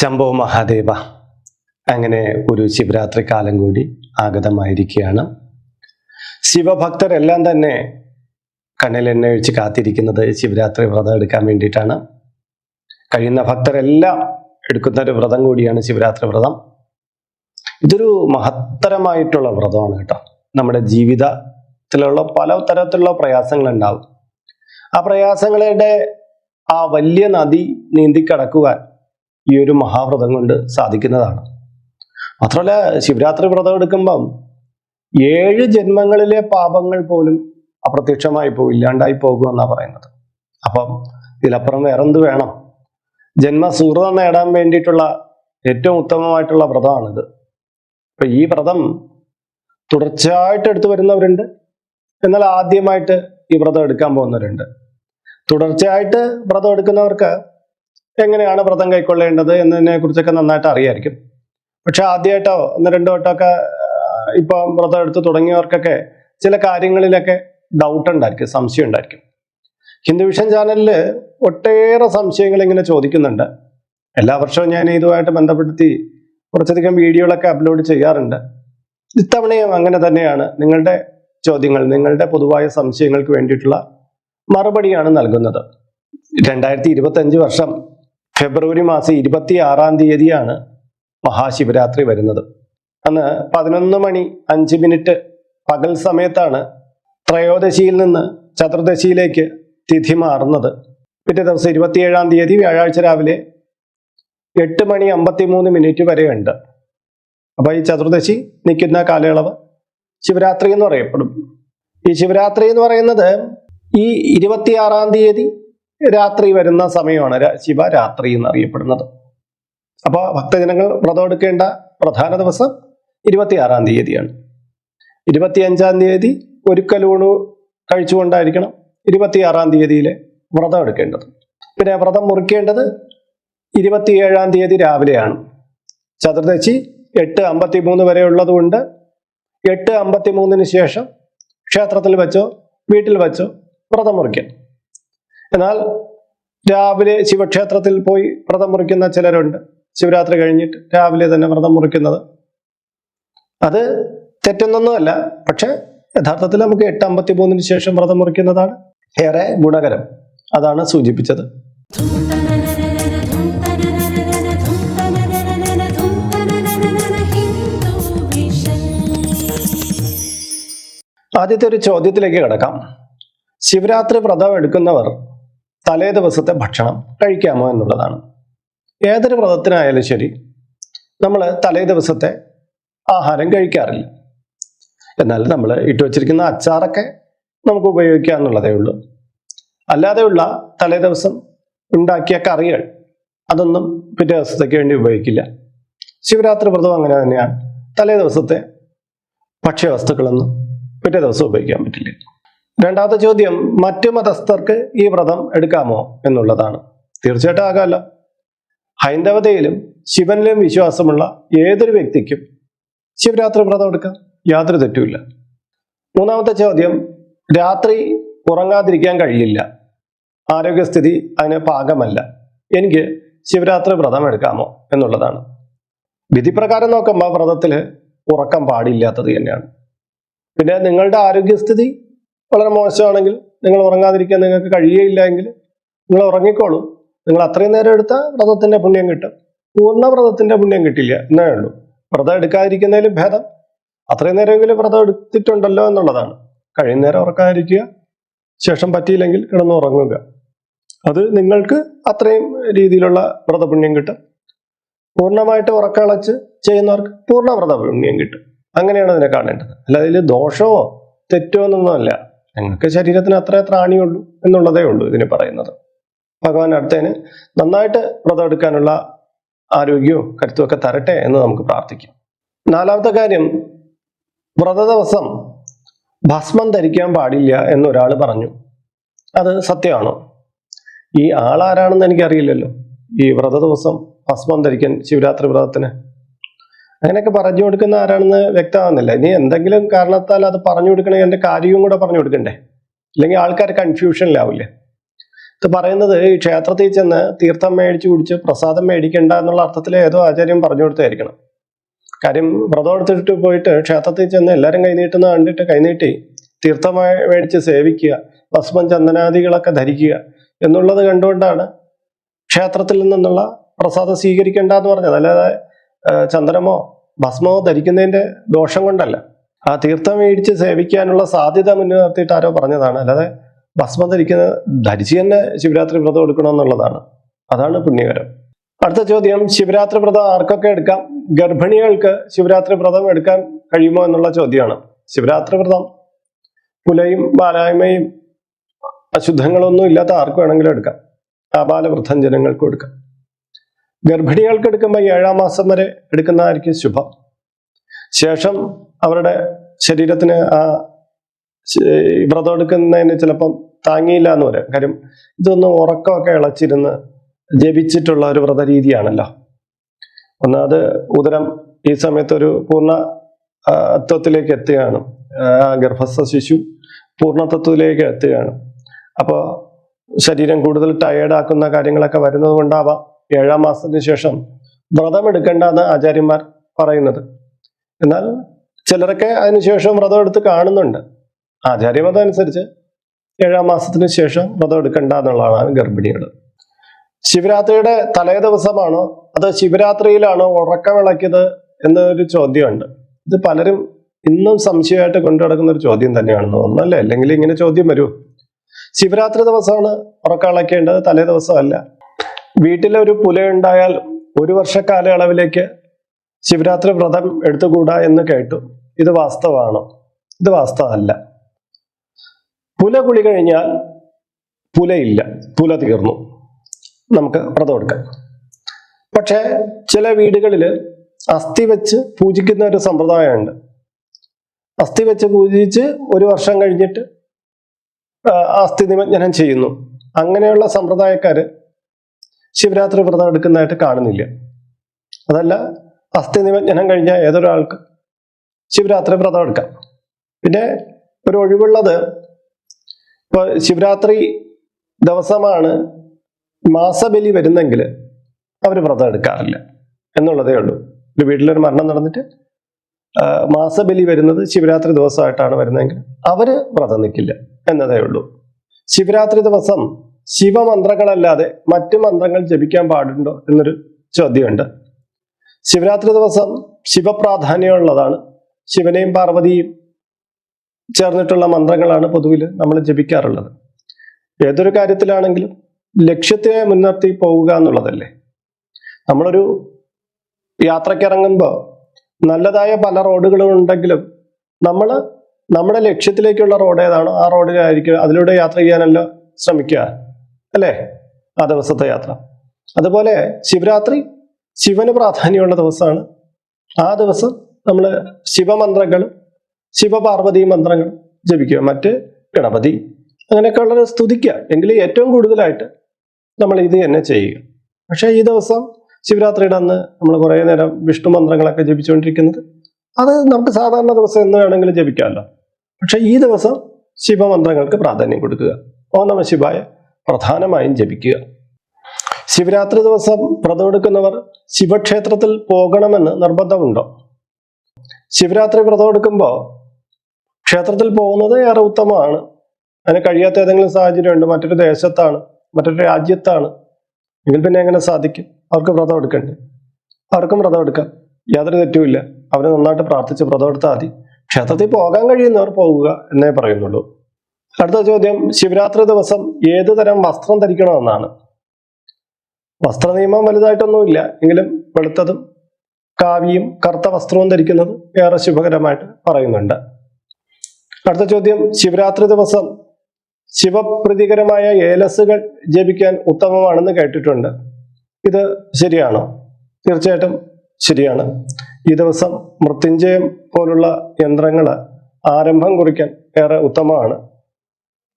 ശംഭോ മഹാദേവ. അങ്ങനെ ഒരു ശിവരാത്രി കാലം കൂടി ആഗതമായിരിക്കുകയാണ്. ശിവഭക്തരെല്ലാം തന്നെ കണ്ണിൽ എണ്ണ ഒഴിച്ച് കാത്തിരിക്കുന്നത് ശിവരാത്രി വ്രതം എടുക്കാൻ വേണ്ടിയിട്ടാണ്. കഴിയുന്ന ഭക്തരെല്ലാം എടുക്കുന്ന ഒരു വ്രതം കൂടിയാണ് ശിവരാത്രി വ്രതം. ഇതൊരു മഹത്തരമായിട്ടുള്ള വ്രതമാണ് കേട്ടോ. നമ്മുടെ ജീവിതത്തിലുള്ള പല തരത്തിലുള്ള പ്രയാസങ്ങൾ ഉണ്ടാവും ആ പ്രയാസങ്ങളുടെ ആ വലിയ നദി നീന്തി നീന്തിക്കടക്കുവാൻ ഈ ഒരു മഹാവ്രതം കൊണ്ട് സാധിക്കുന്നതാണ്. മാത്രമല്ല ശിവരാത്രി വ്രതം എടുക്കുമ്പം ഏഴ് ജന്മങ്ങളിലെ പാപങ്ങൾ പോലും അപ്രത്യക്ഷമായി പോകും ഇല്ലാണ്ടായി പോകുമെന്നാണ് പറയുന്നത്. അപ്പം ഇതിലപ്പുറം വേറെന്ത് വേണം? ജന്മസുഹൃതം നേടാൻ വേണ്ടിയിട്ടുള്ള ഏറ്റവും ഉത്തമമായിട്ടുള്ള വ്രതമാണിത്. അപ്പൊ ഈ വ്രതം തുടർച്ചയായിട്ട് എടുത്തു വരുന്നവരുണ്ട്. എന്നാൽ ആദ്യമായിട്ട് ഈ വ്രതം എടുക്കാൻ പോകുന്നവരുണ്ട്. തുടർച്ചയായിട്ട് വ്രതം എടുക്കുന്നവർക്ക് എങ്ങനെയാണ് വ്രതം കൈക്കൊള്ളേണ്ടത് എന്നതിനെ കുറിച്ചൊക്കെ നന്നായിട്ട് അറിയായിരിക്കും. പക്ഷെ ആദ്യമായിട്ടോ ഒന്ന് രണ്ടോ വട്ടമൊക്കെ ഇപ്പൊ വ്രതം എടുത്ത് തുടങ്ങിയവർക്കൊക്കെ ചില കാര്യങ്ങളിലൊക്കെ ഡൗട്ട് ഉണ്ടായിരിക്കും സംശയം ഉണ്ടായിരിക്കും. ഹിന്ദു വിഷൻ ചാനലിൽ ഒട്ടേറെ സംശയങ്ങൾ ഇങ്ങനെ ചോദിക്കുന്നുണ്ട്. എല്ലാ വർഷവും ഞാൻ ഇതുമായിട്ട് ബന്ധപ്പെടുത്തി കുറച്ചധികം വീഡിയോകളൊക്കെ അപ്ലോഡ് ചെയ്യാറുണ്ട്. ഇത്തവണയും അങ്ങനെ തന്നെയാണ്. നിങ്ങളുടെ ചോദ്യങ്ങൾ നിങ്ങളുടെ പൊതുവായ സംശയങ്ങൾക്ക് വേണ്ടിയിട്ടുള്ള മറുപടിയാണ് നൽകുന്നത്. രണ്ടായിരത്തി ഇരുപത്തി അഞ്ച് വർഷം ഫെബ്രുവരി മാസം ഇരുപത്തി ആറാം തീയതിയാണ് മഹാശിവരാത്രി വരുന്നത്. അന്ന് പതിനൊന്ന് മണി അഞ്ച് മിനിറ്റ് പകൽ സമയത്താണ് ത്രയോദശിയിൽ നിന്ന് ചതുർദശിയിലേക്ക് തിഥി മാറുന്നത്. പിറ്റേ ദിവസം ഇരുപത്തിയേഴാം തീയതി വ്യാഴാഴ്ച രാവിലെ എട്ട് മണി അമ്പത്തി മൂന്ന് മിനിറ്റ് വരെയുണ്ട്. അപ്പോൾ ഈ ചതുർദശി നിൽക്കുന്ന കാലയളവ് ശിവരാത്രി എന്ന് പറയപ്പെടും. ഈ ശിവരാത്രി എന്ന് പറയുന്നത് ഈ ഇരുപത്തിയാറാം തീയതി രാത്രി വരുന്ന സമയമാണ് ശിവ ശിവരാത്രി എന്നറിയപ്പെടുന്നത്. അപ്പോൾ ഭക്തജനങ്ങൾ വ്രതം എടുക്കേണ്ട പ്രധാന ദിവസം ഇരുപത്തിയാറാം തീയതിയാണ്. ഇരുപത്തിയഞ്ചാം തീയതി ഒരുക്കലൂണ് കഴിച്ചുകൊണ്ടായിരിക്കണം ഇരുപത്തിയാറാം തീയതിയിലെ വ്രതം എടുക്കേണ്ടത്. പിന്നെ വ്രതം മുറിക്കേണ്ടത് ഇരുപത്തിയേഴാം തീയതി രാവിലെയാണ്. ചതുർദശി എട്ട് അമ്പത്തി മൂന്ന് വരെ ഉള്ളതുകൊണ്ട് എട്ട് അമ്പത്തി മൂന്നിന് ശേഷം ക്ഷേത്രത്തിൽ വെച്ചോ വീട്ടിൽ വെച്ചോ വ്രതം മുറിക്കാം എന്നാൽ രാവിലെ ശിവക്ഷേത്രത്തിൽ പോയി വ്രതം മുറിക്കുന്ന ചിലരുണ്ട്. ശിവരാത്രി കഴിഞ്ഞിട്ട് രാവിലെ തന്നെ വ്രതം മുറിക്കുന്നത്. അത് തെറ്റെന്നൊന്നുമല്ല പക്ഷെ യഥാർത്ഥത്തിൽ നമുക്ക് എട്ട് അമ്പത്തി മൂന്നിന് ശേഷം വ്രതം മുറിക്കുന്നതാണ് ഏറെ ഗുണകരം. അതാണ് സൂചിപ്പിച്ചത്. ആദ്യത്തെ ഒരു ചോദ്യത്തിലേക്ക് കിടക്കാം. ശിവരാത്രി വ്രതം എടുക്കുന്നവർ തലേ ദിവസത്തെ ഭക്ഷണം കഴിക്കാമോ എന്നുള്ളതാണ്. ഏതൊരു വ്രതത്തിനായാലും ശരി നമ്മൾ തലേ ദിവസത്തെ ആഹാരം കഴിക്കാറില്ല. എന്നാൽ നമ്മൾ ഇട്ട് വച്ചിരിക്കുന്ന അച്ചാറൊക്കെ നമുക്ക് ഉപയോഗിക്കാം എന്നുള്ളതേ ഉള്ളൂ. അല്ലാതെയുള്ള തലേ ദിവസം ഉണ്ടാക്കിയ കറികൾ അതൊന്നും പിറ്റേ ദിവസത്തേക്ക് വേണ്ടി ഉപയോഗിക്കില്ല. ശിവരാത്രി വ്രതം അങ്ങനെ തന്നെയാണ്. തലേ ദിവസത്തെ ഭക്ഷ്യവസ്തുക്കളൊന്നും പിറ്റേ ദിവസം ഉപയോഗിക്കാൻ പറ്റില്ല. രണ്ടാമത്തെ ചോദ്യം മറ്റു മതസ്ഥർക്ക് ഈ വ്രതം എടുക്കാമോ എന്നുള്ളതാണ്. തീർച്ചയായിട്ടും ആകല്ല ഹൈന്ദവതയിലും ശിവനിലും വിശ്വാസമുള്ള ഏതൊരു വ്യക്തിക്കും ശിവരാത്രി വ്രതം എടുക്കാം. യാതൊരു തെറ്റുമില്ല. മൂന്നാമത്തെ ചോദ്യം രാത്രി ഉറങ്ങാതിരിക്കാൻ കഴിയില്ല. ആരോഗ്യസ്ഥിതി അതിന് പാകമല്ല. എനിക്ക് ശിവരാത്രി വ്രതം എടുക്കാമോ എന്നുള്ളതാണ്. വിധിപ്രകാരം നോക്കുമ്പോൾ വ്രതത്തിൽ ഉറക്കം പാടില്ലാത്തത് തന്നെയാണ്. പിന്നെ നിങ്ങളുടെ ആരോഗ്യസ്ഥിതി വളരെ മോശമാണെങ്കിൽ നിങ്ങൾ ഉറങ്ങാതിരിക്കാൻ നിങ്ങൾക്ക് കഴിയുകയില്ല എങ്കിൽ നിങ്ങൾ ഉറങ്ങിക്കോളൂ. നിങ്ങൾ അത്രയും നേരം എടുത്ത വ്രതത്തിന്റെ പുണ്യം കിട്ടും. പൂർണ വ്രതത്തിന്റെ പുണ്യം കിട്ടില്ല എന്നേ ഉള്ളൂ. വ്രതം എടുക്കാതിരിക്കുന്നതിലും ഭേദം. അത്രയും നേരമെങ്കിലും വ്രതം എടുത്തിട്ടുണ്ടല്ലോ എന്നുള്ളതാണ്. കഴിയുന്ന നേരം ഉറക്കാതിരിക്കുക ശേഷം പറ്റിയില്ലെങ്കിൽ കിടന്നുറങ്ങുക അത് നിങ്ങൾക്ക് അത്രയും രീതിയിലുള്ള വ്രതപുണ്യം കിട്ടും. പൂർണമായിട്ട് ഉറക്കളച്ച് ചെയ്യുന്നവർക്ക് പൂർണ വ്രതപുണ്യം കിട്ടും. അങ്ങനെയാണ് അതിനെ കാണേണ്ടത്. അല്ലാതെ ഇതിൽ ദോഷമോ തെറ്റോ എന്നൊന്നുമല്ല. നിങ്ങൾക്ക് ശരീരത്തിന് അത്ര ത്രാണിയുള്ളൂ എന്നുള്ളതേ ഉള്ളൂ ഇതിന് പറയുന്നത്. ഭഗവാൻ അടുത്തതിന് നന്നായിട്ട് വ്രതം എടുക്കാനുള്ള ആരോഗ്യവും കരുത്തും ഒക്കെ തരട്ടെ എന്ന് നമുക്ക് പ്രാർത്ഥിക്കാം. നാലാമത്തെ കാര്യം വ്രത ദിവസം ഭസ്മം ധരിക്കാൻ പാടില്ല എന്നൊരാൾ പറഞ്ഞു. അത് സത്യമാണോ? ഈ ആളാരാണെന്ന് എനിക്കറിയില്ലല്ലോ. ഈ വ്രത ദിവസം ഭസ്മം ധരിക്കാൻ ശിവരാത്രി വ്രതത്തിന് അങ്ങനെയൊക്കെ പറഞ്ഞു കൊടുക്കുന്ന ആരാണെന്ന് വ്യക്തമാകുന്നില്ല ഇനി എന്തെങ്കിലും കാരണത്താൽ അത് പറഞ്ഞു കൊടുക്കണമെങ്കിൽ എന്റെ കാര്യവും കൂടെ പറഞ്ഞു കൊടുക്കണ്ടേ? അല്ലെങ്കിൽ ആൾക്കാർ കൺഫ്യൂഷനിലാവില്ലേ ഇത് പറയുന്നത് ഈ ക്ഷേത്രത്തിൽ ചെന്ന് തീർത്ഥം മേടിച്ച് കുടിച്ച് പ്രസാദം മേടിക്കണ്ട എന്നുള്ള അർത്ഥത്തിൽ ഏതോ ആചാര്യം പറഞ്ഞു കൊടുത്തായിരിക്കണം കാര്യം വ്രതം എടുത്തിട്ട് പോയിട്ട് ക്ഷേത്രത്തിൽ ചെന്ന് എല്ലാവരും കൈനീട്ടുന്ന കണ്ടിട്ട് കൈനീട്ടി തീർത്ഥം മേടിച്ച് സേവിക്കുക ഭസ്മം ചന്ദനാദികളൊക്കെ ധരിക്കുക എന്നുള്ളത് കണ്ടുകൊണ്ടാണ് ക്ഷേത്രത്തിൽ നിന്നുള്ള പ്രസാദം സ്വീകരിക്കേണ്ട എന്ന് പറഞ്ഞത്. അല്ലാതെ ചന്ദനമോ ഭസ്മമോ ധരിക്കുന്നതിന്റെ ദോഷം കൊണ്ടല്ല. ആ തീർത്ഥം മേടിച്ച് സേവിക്കാനുള്ള സാധ്യത മുന്നിൽ നിർത്തിയിട്ട് ആരോ പറഞ്ഞതാണ്. അല്ലാതെ ഭസ്മം ധരിക്കുന്ന ധരിച്ച് തന്നെ ശിവരാത്രി വ്രതം എടുക്കണമെന്നുള്ളതാണ്. അതാണ് പുണ്യകരം. അടുത്ത ചോദ്യം ശിവരാത്രി വ്രതം ആർക്കൊക്കെ എടുക്കാം? ഗർഭിണികൾക്ക് ശിവരാത്രി വ്രതം എടുക്കാൻ കഴിയുമോ എന്നുള്ള ചോദ്യമാണ്. ശിവരാത്രി വ്രതം പുലയും ബാലായ്മയും അശുദ്ധങ്ങളൊന്നും ഇല്ലാത്ത ആർക്ക് വേണമെങ്കിലും എടുക്കാം. ആപാലവൃദ്ധം ജനങ്ങൾക്കും എടുക്കാം ഗർഭിണികൾക്ക് എടുക്കുമ്പോൾ ഏഴാം മാസം വരെ എടുക്കുന്നതായിരിക്കും ശുഭം. ശേഷം അവരുടെ ശരീരത്തിന് ആ വ്രതം എടുക്കുന്നതിന് ചിലപ്പം താങ്ങിയില്ല എന്ന് വരാം കാര്യം ഇതൊന്നും ഉറക്കമൊക്കെ ഇളച്ചിരുന്ന് ജപിച്ചിട്ടുള്ള ഒരു വ്രത രീതിയാണല്ലോ. ഒന്നാമത് ഉദരം ഈ സമയത്ത് ഒരു പൂർണ തത്വത്തിലേക്ക് എത്തുകയാണ്. ഗർഭസ്ഥ ശിശു പൂർണതത്വത്തിലേക്ക് എത്തുകയാണ്. അപ്പോൾ ശരീരം കൂടുതൽ ടയേർഡ് ആക്കുന്ന കാര്യങ്ങളൊക്കെ വരുന്നത് കൊണ്ടാവാം. ഏഴാം മാസത്തിന് ശേഷം വ്രതം എടുക്കേണ്ടെന്ന് ആചാര്യന്മാർ പറയുന്നത്. എന്നാൽ ചിലരൊക്കെ അതിനുശേഷം വ്രതം എടുത്ത് കാണുന്നുണ്ട്. ആചാര്യമതം അനുസരിച്ച് ഏഴാം മാസത്തിന് ശേഷം വ്രതം എടുക്കണ്ട എന്നുള്ളതാണ് ഗർഭിണികൾ ശിവരാത്രിയുടെ തലേ ദിവസമാണോ അതോ ശിവരാത്രിയിലാണോ ഉറക്കമിളക്കിയത് എന്നൊരു ചോദ്യമുണ്ട്. ഇത് പലരും ഇന്നും സംശയമായിട്ട് കൊണ്ടു നടക്കുന്ന ഒരു ചോദ്യം തന്നെയാണെന്ന് തോന്നുന്നു അല്ലേ? അല്ലെങ്കിൽ ഇങ്ങനെ ചോദ്യം വരൂ. ശിവരാത്രി ദിവസമാണ് ഉറക്കളക്കേണ്ടത് തലേ ദിവസമല്ല. വീട്ടിലെ ഒരു പുലയുണ്ടായാൽ ഒരു വർഷ കാലയളവിലേക്ക് ശിവരാത്രി വ്രതം എടുത്തുകൂടാ എന്ന് കേട്ടു. ഇത് വാസ്തവാണോ? ഇത് വാസ്തവമല്ല. പുല കുളി കഴിഞ്ഞാൽ പുലയില്ല. പുല തീർന്നു. നമുക്ക് വ്രതം എടുക്കാം. പക്ഷേ ചില വീടുകളിൽ അസ്ഥി വെച്ച് പൂജിക്കുന്ന ഒരു സമ്പ്രദായമുണ്ട്. അസ്ഥി വെച്ച് പൂജിച്ച് ഒരു വർഷം കഴിഞ്ഞിട്ട് അസ്ഥി നിമജ്ജനം ചെയ്യുന്നു. അങ്ങനെയുള്ള സമ്പ്രദായക്കാര് ശിവരാത്രി വ്രതം എടുക്കുന്നതായിട്ട് കാണുന്നില്ല. അതല്ല അസ്ഥി നിമജ്ജനം കഴിഞ്ഞ ഏതൊരാൾക്ക് ശിവരാത്രി വ്രതം എടുക്കാം. പിന്നെ ഒരു ഒഴിവുള്ളത് ഇപ്പൊ ശിവരാത്രി ദിവസമാണ് മാസബലി വരുന്നെങ്കിൽ അവർ വ്രതം എടുക്കാറില്ല എന്നുള്ളതേ ഉള്ളൂ. ഒരു വീട്ടിലൊരു മരണം നടന്നിട്ട് മാസബലി വരുന്നത് ശിവരാത്രി ദിവസമായിട്ടാണ് വരുന്നതെങ്കിൽ അവർ വ്രതം നിൽക്കില്ല എന്നതേ ഉള്ളൂ. ശിവരാത്രി ദിവസം ശിവമന്ത്രങ്ങളല്ലാതെ മറ്റു മന്ത്രങ്ങൾ ജപിക്കാൻ പാടുണ്ടോ എന്നൊരു ചോദ്യമുണ്ട്. ശിവരാത്രി ദിവസം ശിവപ്രാധാന്യമുള്ളതാണ്. ശിവനെയും പാർവതിയും ചേർന്നിട്ടുള്ള മന്ത്രങ്ങളാണ് പൊതുവിൽ നമ്മൾ ജപിക്കാറുള്ളത്. ഏതൊരു കാര്യത്തിലാണെങ്കിലും ലക്ഷ്യത്തെ മുൻനിർത്തി പോവുക എന്നുള്ളതല്ലേ? നമ്മളൊരു യാത്രക്കിറങ്ങുമ്പോൾ നല്ലതായ പല റോഡുകളും ഉണ്ടെങ്കിലും നമ്മൾ നമ്മുടെ ലക്ഷ്യത്തിലേക്കുള്ള റോഡ് ഏതാണോ ആ റോഡിലായിരിക്കും അതിലൂടെ യാത്ര ചെയ്യാനല്ലോ ശ്രമിക്കുക. അല്ലേ? ആ ദിവസത്തെ യാത്ര. അതുപോലെ ശിവരാത്രി ശിവന് പ്രാധാന്യമുള്ള ദിവസമാണ്. ആ ദിവസം നമ്മൾ ശിവമന്ത്രങ്ങളും ശിവപാർവതി മന്ത്രങ്ങൾ ജപിക്കുക. മറ്റ് ഗണപതി അങ്ങനെയൊക്കെ സ്തുതിക്കുക. എങ്കിൽ ഏറ്റവും കൂടുതലായിട്ട് നമ്മൾ ഇത് തന്നെ ചെയ്യുക. പക്ഷേ ഈ ദിവസം ശിവരാത്രിയുടെ അന്ന് നമ്മൾ കുറേ നേരം വിഷ്ണു മന്ത്രങ്ങളൊക്കെ ജപിച്ചുകൊണ്ടിരിക്കുന്നത്. അത് നമുക്ക് സാധാരണ ദിവസം എന്ന് വേണമെങ്കിലും ജപിക്കാമല്ലോ. പക്ഷേ ഈ ദിവസം ശിവമന്ത്രങ്ങൾക്ക് പ്രാധാന്യം കൊടുക്കുക. ഓ നമ ശിവായ. പ്രധാനമായും ജപിക്കുക. ശിവരാത്രി ദിവസം വ്രതമെടുക്കുന്നവർ ശിവക്ഷേത്രത്തിൽ പോകണമെന്ന് നിർബന്ധമുണ്ടോ? ശിവരാത്രി വ്രതമെടുക്കുമ്പോൾ ക്ഷേത്രത്തിൽ പോകുന്നത് ഏറെ ഉത്തമമാണ്. അതിന് കഴിയാത്ത ഏതെങ്കിലും സാഹചര്യമുണ്ട്. മറ്റൊരു ദേശത്താണ് മറ്റൊരു രാജ്യത്താണ്. എങ്കിൽ പിന്നെ എങ്ങനെ സാധിക്കും? അവർക്ക് വ്രതം എടുക്കണ്ടേ? അവർക്കും വ്രതം എടുക്കാം. യാതൊരു തെറ്റുമില്ല അവരെ നന്നായിട്ട് പ്രാർത്ഥിച്ച് വ്രതം എടുത്താൽ മതി. ക്ഷേത്രത്തിൽ പോകാൻ കഴിയുന്നവർ പോകുക എന്നേ പറയുന്നുള്ളൂ. അടുത്ത ചോദ്യം ശിവരാത്രി ദിവസം ഏത് തരം വസ്ത്രം ധരിക്കണമെന്നാണ്. വസ്ത്ര നിയമം വലുതായിട്ടൊന്നുമില്ല എങ്കിലും വെളുത്തതും കാവിയും കറുത്ത വസ്ത്രവും ധരിക്കുന്നത് ഏറെ ശുഭകരമായിട്ട് പറയുന്നുണ്ട്. അടുത്ത ചോദ്യം ശിവരാത്രി ദിവസം ശിവപ്രതികരമായ ഏലസുകൾ ജപിക്കാൻ ഉത്തമമാണെന്ന് കേട്ടിട്ടുണ്ട്. ഇത് ശരിയാണോ? തീർച്ചയായിട്ടും ശരിയാണ്. ഈ ദിവസം മൃത്യുഞ്ജയം പോലുള്ള യന്ത്രങ്ങൾ ആരംഭം കുറിക്കാൻ ഏറെ ഉത്തമമാണ്.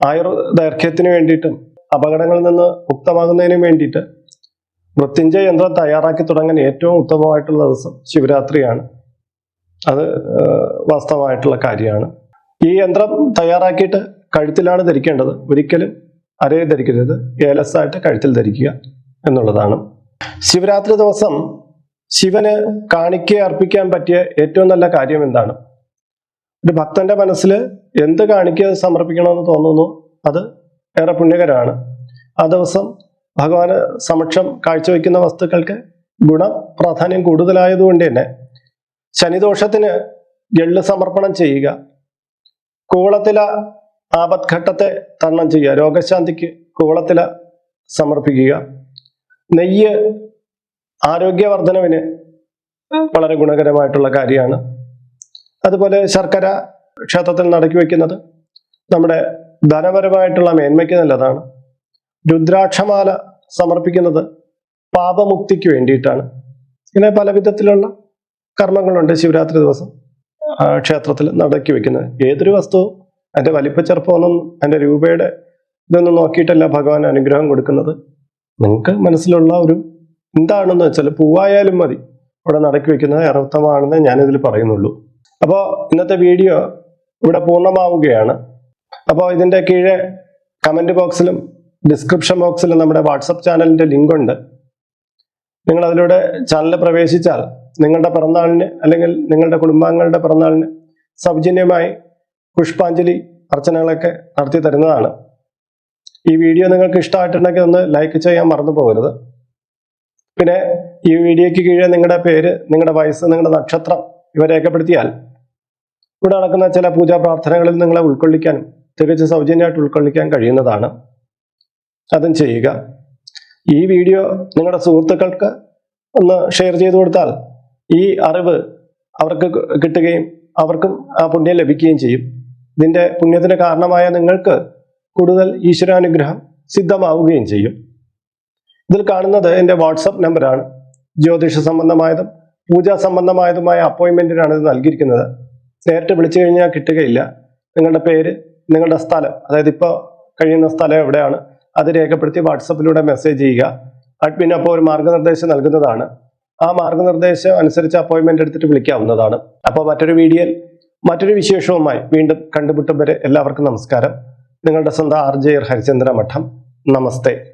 ആയുർദൈർഘ്യത്തിന് വേണ്ടിയിട്ടും അപകടങ്ങളിൽ നിന്ന് മുക്തമാകുന്നതിനും വേണ്ടിയിട്ട് മൃത്യുഞ്ജയ യന്ത്രം തയ്യാറാക്കി തുടങ്ങാൻ ഏറ്റവും ഉത്തമമായിട്ടുള്ള ദിവസം ശിവരാത്രിയാണ്. അത് വാസ്തവമായിട്ടുള്ള കാര്യമാണ്. ഈ യന്ത്രം തയ്യാറാക്കിയിട്ട് കഴുത്തിലാണ് ധരിക്കേണ്ടത്. ഒരിക്കലും അരയിൽ ധരിക്കരുത്. ഏലസായിട്ട് കഴുത്തിൽ ധരിക്കുക എന്നുള്ളതാണ്. ശിവരാത്രി ദിവസം ശിവന് കാണിക്ക അർപ്പിക്കാൻ പറ്റിയ ഏറ്റവും നല്ല കാര്യം എന്താണ്? ഒരു ഭക്തന്റെ മനസ്സിൽ എന്ത് കാണിക്ക സമർപ്പിക്കണമെന്ന് തോന്നുന്നു. അത് ഏറെ പുണ്യകരമാണ്. ആ ദിവസം ഭഗവാന് സമക്ഷം കാഴ്ചവെക്കുന്ന വസ്തുക്കൾക്ക് ഗുണ പ്രാധാന്യം കൂടുതലായതുകൊണ്ട് തന്നെ ശനിദോഷത്തിന് എള്ള് സമർപ്പണം ചെയ്യുക കൂളത്തില ആപത്ഘട്ടത്തെ തരണം ചെയ്യുക രോഗശാന്തിക്ക് കൂളത്തില സമർപ്പിക്കുക നെയ്യ് ആരോഗ്യവർദ്ധനവിന് വളരെ ഗുണകരമായിട്ടുള്ള കാര്യമാണ്. അതുപോലെ ശർക്കര ക്ഷേത്രത്തിൽ നടക്കി വയ്ക്കുന്നത് നമ്മുടെ ധനപരമായിട്ടുള്ള മേന്മയ്ക്ക് നല്ലതാണ്. രുദ്രാക്ഷമാല സമർപ്പിക്കുന്നത് പാപമുക്തിക്ക് വേണ്ടിയിട്ടാണ്. ഇങ്ങനെ പല വിധത്തിലുള്ള കർമ്മങ്ങളുണ്ട് ശിവരാത്രി ദിവസം ക്ഷേത്രത്തിൽ നടക്കി വെക്കുന്നത്. ഏതൊരു വസ്തുവും അതിന്റെ വലിപ്പ ചെറുപ്പമൊന്നും അതിന്റെ രൂപയുടെ ഇതൊന്നും നോക്കിയിട്ടല്ല ഭഗവാൻ അനുഗ്രഹം കൊടുക്കുന്നത്. നിങ്ങൾക്ക് മനസ്സിലുള്ള ഒരു എന്താണെന്ന് വെച്ചാൽ പൂവായാലും മതി. ഇവിടെ നടക്കി വെക്കുന്നത് അർത്ഥമാണെന്ന് ഞാനിതിൽ പറയുന്നുള്ളൂ. അപ്പോൾ ഇന്നത്തെ വീഡിയോ ഇവിടെ പൂർണമാവുകയാണ്. അപ്പോൾ ഇതിന്റെ കീഴെ കമന്റ് ബോക്സിലും ഡിസ്ക്രിപ്ഷൻ ബോക്സിലും നമ്മുടെ വാട്സപ്പ് ചാനലിന്റെ ലിങ്ക് ഉണ്ട് നിങ്ങൾ അതിലൂടെ ചാനൽ പ്രവേശിച്ചാൽ നിങ്ങളുടെ പിറന്നാളിന് അല്ലെങ്കിൽ നിങ്ങളുടെ കുടുംബാംഗങ്ങളുടെ പിറന്നാളിന് സൗജന്യമായി പുഷ്പാഞ്ജലി അർച്ചനകളൊക്കെ നടത്തി തരുന്നതാണ്. ഈ വീഡിയോ നിങ്ങൾക്ക് ഇഷ്ടമായിട്ടുണ്ടെങ്കിൽ ഒന്ന് ലൈക്ക് ചെയ്യാൻ മറന്നു പോകരുത്. പിന്നെ ഈ വീഡിയോയ്ക്ക് കീഴെ നിങ്ങളുടെ പേര് നിങ്ങളുടെ വയസ്സ് നിങ്ങളുടെ നക്ഷത്രം ഇവ രേഖപ്പെടുത്തിയാൽ ഇവിടെ നടക്കുന്ന ചില പൂജാ പ്രാർത്ഥനകളിൽ നിങ്ങളെ ഉൾക്കൊള്ളിക്കാനും തികച്ച് സൗജന്യമായിട്ട് ഉൾക്കൊള്ളിക്കാൻ കഴിയുന്നതാണ്. അതും ചെയ്യുക. ഈ വീഡിയോ നിങ്ങളുടെ സുഹൃത്തുക്കൾക്ക് ഒന്ന് ഷെയർ ചെയ്തു കൊടുത്താൽ ഈ അറിവ് അവർക്ക് കിട്ടുകയും അവർക്കും ആ പുണ്യം ലഭിക്കുകയും ചെയ്യും. ഇതിന്റെ പുണ്യത്തിന് കാരണമായ നിങ്ങൾക്ക് കൂടുതൽ ഈശ്വരാനുഗ്രഹം സിദ്ധമാവുകയും ചെയ്യും. ഇതിൽ കാണുന്നത് എന്റെ വാട്സപ്പ് നമ്പറാണ്. ജ്യോതിഷ സംബന്ധമായതും പൂജാ സംബന്ധമായതുമായ അപ്പോയിൻമെന്റിനാണ് ഇത് നൽകിയിരിക്കുന്നത്. നേരിട്ട് വിളിച്ചു കഴിഞ്ഞാൽ കിട്ടുകയില്ല. നിങ്ങളുടെ പേര് നിങ്ങളുടെ സ്ഥലം അതായത് ഇപ്പോൾ കഴിയുന്ന സ്ഥലം എവിടെയാണ് അത് രേഖപ്പെടുത്തി വാട്സപ്പിലൂടെ മെസ്സേജ് ചെയ്യുക. അഡ്മിൻ അപ്പോൾ ഒരു മാർഗനിർദ്ദേശം നൽകുന്നതാണ്. ആ മാർഗനിർദ്ദേശം അനുസരിച്ച് അപ്പോയിൻമെന്റ് എടുത്തിട്ട് വിളിക്കാവുന്നതാണ്. അപ്പോൾ മറ്റൊരു വീഡിയോ മറ്റൊരു വിശേഷവുമായി വീണ്ടും കണ്ടുമുട്ടും വരെ എല്ലാവർക്കും നമസ്കാരം. നിങ്ങളുടെ സ്വന്തം ആർ ജെ ഹരിചന്ദ്ര മഠം നമസ്തേ.